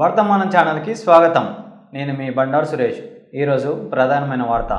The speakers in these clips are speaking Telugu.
వర్తమానం ఛానల్కి స్వాగతం. నేను మీ బండారు సురేష్. ఈరోజు ప్రధానమైన వార్త.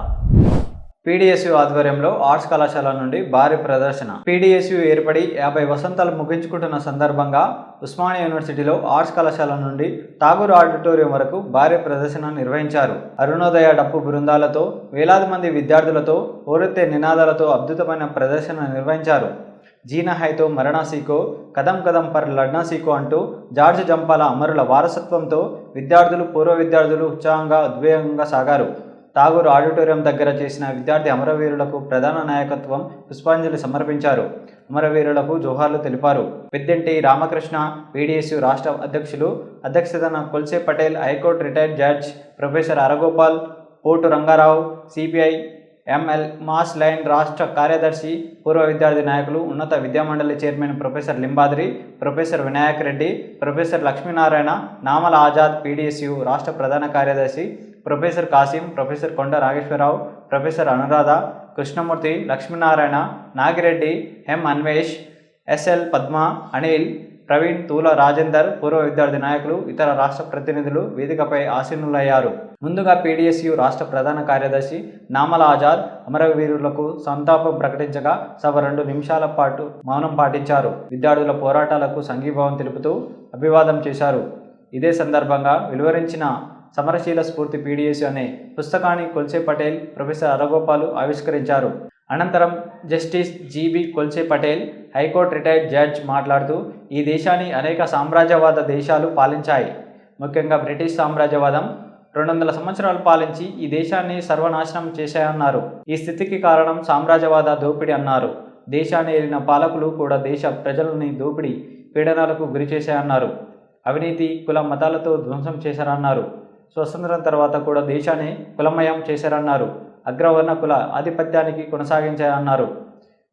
పీడిఎస్యు ఆధ్వర్యంలో ఆర్ట్స్ కళాశాల నుండి భారీ ప్రదర్శన. పీడిఎస్యు ఏర్పడి యాభై వసంతాలు ముగించుకుంటున్న సందర్భంగా ఉస్మానియా యూనివర్సిటీలో ఆర్ట్స్ కళాశాల నుండి ఠాగూర్ ఆడిటోరియం వరకు భారీ ప్రదర్శన నిర్వహించారు. అరుణోదయ డప్పు బృందాలతో వేలాది మంది విద్యార్థులతో ఓరెత్తే నినాదాలతో అద్భుతమైన ప్రదర్శన నిర్వహించారు. జీనా హైతో మరణా సీకో కదం కదం పర్ లడ్నా సీకో అంటూ జార్జ్ జంపాల అమరుల వారసత్వంతో విద్యార్థులు పూర్వ విద్యార్థులు ఉత్సాహంగా ఉద్వేగంగా సాగారు. తాగూరు ఆడిటోరియం దగ్గర చేసిన విద్యార్థి అమరవీరులకు ప్రధాన నాయకత్వం పుష్పాంజలి సమర్పించారు. అమరవీరులకు జోహార్లు తెలిపారు. పెద్దంటి రామకృష్ణ పీడిఎస్యు రాష్ట్ర అధ్యక్షులు అధ్యక్షతన Kolse Patel high court retired judge professor Haragopal Potu Rangarao CPI ML mass line రాష్ట్ర కార్యదర్శి పూర్వ విద్యార్థి నాయకులు ఉన్నత విద్యామండలి chairman professor Limbadri professor Vinayak Reddy professor Lakshminarayana Namala Azad PDSU రాష్ట్ర ప్రధాన కార్యదర్శి professor Kasim professor Konda Rageshwararao professor Anuradha Krishnamurthy Lakshminarayana Nagireddy M Anvesh S L Padma Anil Praveen Tula Rajender పూర్వ విద్యార్థి నాయకులు ఇతర రాష్ట్ర ప్రతినిధులు వేదికపై ఆసీనులయ్యారు. ముందుగా పీడిఎస్యు రాష్ట్ర ప్రధాన కార్యదర్శి నామల ఆజాద్ అమరవీరులకు సంతాపం ప్రకటించగా సభ రెండు నిమిషాల పాటు మౌనం పాటించారు. విద్యార్థుల పోరాటాలకు సంఘీభావం తెలుపుతూ అభివాదం చేశారు. ఇదే సందర్భంగా వెలువరించిన సమరశీల స్ఫూర్తి పీడిఎస్ అనే పుస్తకాన్ని కొల్సే పటేల్ ప్రొఫెసర్ అరగోపాలు ఆవిష్కరించారు. అనంతరం justice G B Kolse Patel high court retired judge మాట్లాడుతూ ఈ దేశాన్ని అనేక సామ్రాజ్యవాద దేశాలు పాలించాయి. ముఖ్యంగా బ్రిటిష్ సామ్రాజ్యవాదం రెండు వందల సంవత్సరాలు పాలించి ఈ దేశాన్ని సర్వనాశనం చేశాయన్నారు. ఈ స్థితికి కారణం సామ్రాజ్యవాద దోపిడీ అన్నారు. దేశాన్ని ఏలిన పాలకులు కూడా దేశ ప్రజలని దోపిడీ పీడనాలకు గురి చేశాయన్నారు. అవినీతి కుల మతాలతో ధ్వంసం చేశారన్నారు. స్వతంత్రం తర్వాత కూడా దేశాన్ని కులమయం చేశారన్నారు. అగ్రవర్ణ కుల ఆధిపత్యానికి కొనసాగించాయన్నారు.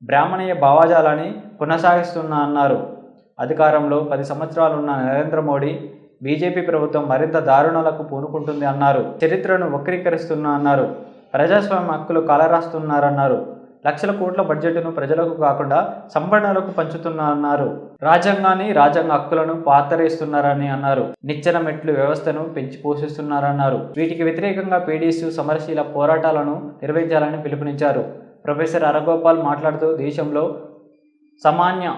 బ్రాహ్మణీయ భావాజాలాన్ని కొనసాగిస్తున్నా అన్నారు. అధికారంలో పది సంవత్సరాలున్న నరేంద్ర మోడీ బీజేపీ ప్రభుత్వం మరింత దారుణాలకు పూనుకుంటుంది అన్నారు. చరిత్రను వక్రీకరిస్తున్నా అన్నారు. ప్రజాస్వామ్య హక్కులు కాలరాస్తున్నారన్నారు లక్షల కోట్ల బడ్జెట్ను ప్రజలకు కాకుండా సంపన్నులకు పంచుతున్నారన్నారు రాజ్యాంగాన్ని రాజ్యాంగ హక్కులను పాతరేస్తున్నారని అన్నారు. నిచ్చెన మెట్లు వ్యవస్థను పెంచి పోషిస్తున్నారన్నారు. వీటికి వ్యతిరేకంగా పీడీసీ సమరశీల పోరాటాలను నిర్వహించాలని పిలుపునిచ్చారు. ప్రొఫెసర్ అరగోపాల్ మాట్లాడుతూ దేశంలో సామాన్య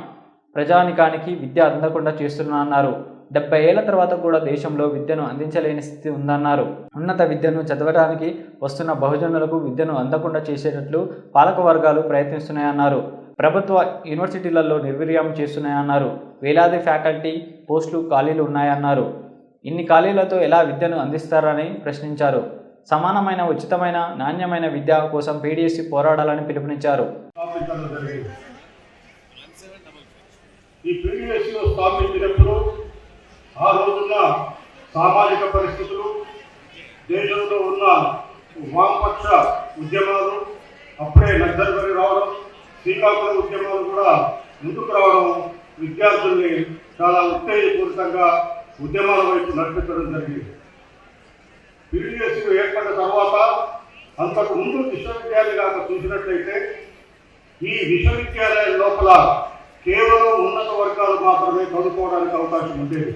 ప్రజానికానికి విద్య అందకుండా చేస్తున్నారన్నారు డెబ్బై ఏళ్ళ తర్వాత కూడా దేశంలో విద్యను అందించలేని స్థితి ఉందన్నారు. ఉన్నత విద్యను చదవడానికి వస్తున్న బహుజనులకు విద్యను అందకుండా చేసేటట్లు పాలక వర్గాలు ప్రయత్నిస్తున్నాయన్నారు. ప్రభుత్వ యూనివర్సిటీలలో నిర్వీర్యం చేస్తున్నాయన్నారు. వేలాది ఫ్యాకల్టీ పోస్టులు ఖాళీలు ఉన్నాయన్నారు. ఇన్ని ఖాళీలతో ఎలా విద్యను అందిస్తారని ప్రశ్నించారు. సమానమైన ఉచితమైన నాణ్యమైన విద్య కోసం పీడిఎస్సి పోరాడాలని పిలుపునిచ్చారు. ఈ స్థాపించినప్పుడు ఆ రోజున్న సామాజిక పరిస్థితులు దేశంలో ఉన్న వామపక్ష ఉద్యమాలు అప్పుడే నక్సల్బరి రావడం శ్రీకాకుళం ఉద్యమాలు కూడా ముందుకు రావడం విద్యార్థుల్ని చాలా ఉత్తేజపూరితంగా ఉద్యమాల వైపు నడిపించడం జరిగింది. పీడిఎస్ ఏర్పడిన తర్వాత అంతకు ముందు విశ్వవిద్యాలయాలు చూసినట్లయితే ఈ విశ్వవిద్యాలయం లోపల కేవలం ఉన్నత వర్గాలు మాత్రమే చదువుకోవడానికి అవకాశం ఉండేది.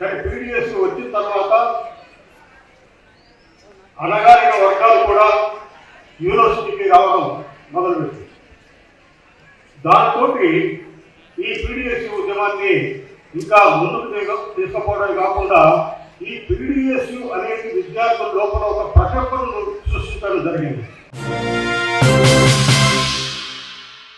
కానీ పీడిఎస్ వచ్చిన తర్వాత అనగారిన వర్గాలు కూడా యూనివర్సిటీకి రావడం మొదలుపెట్టింది. దాంతో ఈ పీడిఎస్ ఉద్యమాన్ని ఇంకా ముందుకు తీసుకుపోవడం కాకుండా ఈ పీడిఎస్ అనేది విద్యార్థుల లోపల ఒక ప్రకంపనను సృష్టించడం జరిగింది.